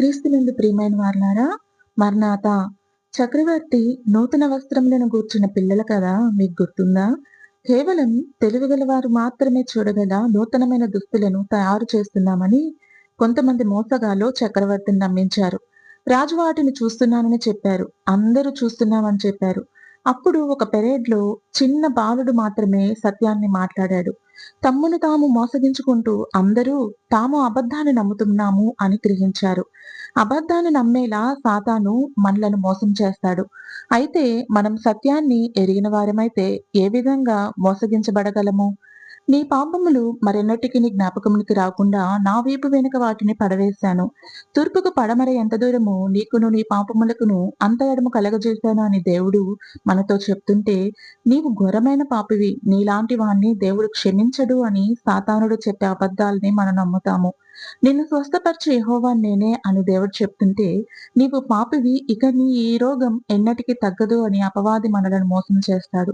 క్రీస్తునందు ప్రియమైన వారలారా మర్నాత చక్రవర్తి నూతన వస్త్రములను కూర్చున్న పిల్లల కదా మీకు గుర్తుందా? కేవలం తెలివిగల వారు మాత్రమే చూడగల నూతనమైన దుస్తులను తయారు చేస్తున్నామని కొంతమంది మోసగాళ్ళు చక్రవర్తిని నమ్మించారు. రాజు వాటిని చూస్తున్నానని చెప్పారు. అందరూ చూస్తున్నామని చెప్పారు. అప్పుడు ఒక పెరేడ్లో చిన్న బాలుడు మాత్రమే సత్యాన్ని మాట్లాడాడు. తమ్మును తాము మోసగించుకుంటూ అందరూ తాము అబద్ధాన్ని నమ్ముతున్నాము అని గ్రహించారు అబద్ధాన్ని నమ్మేలా సాతాను మనలను మోసం చేస్తాడు. అయితే మనం సత్యాన్ని ఎరిగిన వారమైతే ఏ విధంగా మోసగించబడగలము? నీ పాపములు మరెన్నటికి నీ జ్ఞాపకమునికి రాకుండా నా వైపు వెనుక వాటిని పడవేశాను. తూర్పుకు పడమర ఎంత దూరము నీకును నీ పాపములకును అంత ఎడము కలగజేశాను అని దేవుడు మనతో చెప్తుంటే నీవు ఘోరమైన పాపివి నీలాంటి వాణ్ణి దేవుడు క్షమించడు అని సాతానుడు చెప్పే అబద్ధాలని మనం నమ్ముతాము. నిన్ను స్వస్థపరిచే యహోవా నేనే అని దేవుడు చెప్తుంటే నీవు పాపివి ఇక నీ ఈ రోగం ఎన్నటికీ తగ్గదు అని అపవాది మనలను మోసం చేస్తాడు.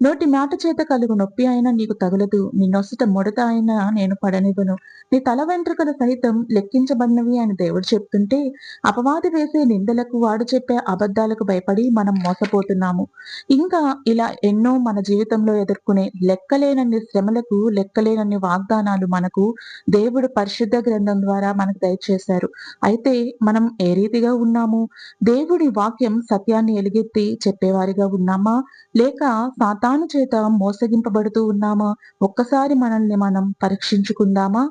నోటి మాట చేత కలుగు నొప్పి అయినా నీకు తగలదు. నీ నొసట ముడత అయినా నేను పడనివ్వను. నీ తల వెంట్రుకలు సైతం లెక్కించబడినవి అని దేవుడు చెప్తుంటే అపవాది వేసే నిందలకు వాడు చెప్పే అబద్ధాలకు భయపడి మనం మోసపోతున్నాము. ఇంకా ఇలా ఎన్నో మన జీవితంలో ఎదుర్కొనే లెక్కలేనన్ని శ్రమలకు లెక్కలేనన్ని వాగ్దానాలు మనకు దేవుడు పరిశుద్ధ గ్రంథం ద్వారా మనకు దయచేశారు. అయితే మనం ఏ రీతిగా ఉన్నాము? దేవుడి వాక్యం సత్యాన్ని ఎలుగెత్తి చెప్పేవారిగా ఉన్నామా? లేక సాతాను చేత మోసగింపబడుతూ ఉన్నామా? ఒక్కసారి మనల్ని మనం పరీక్షించుకుందామా?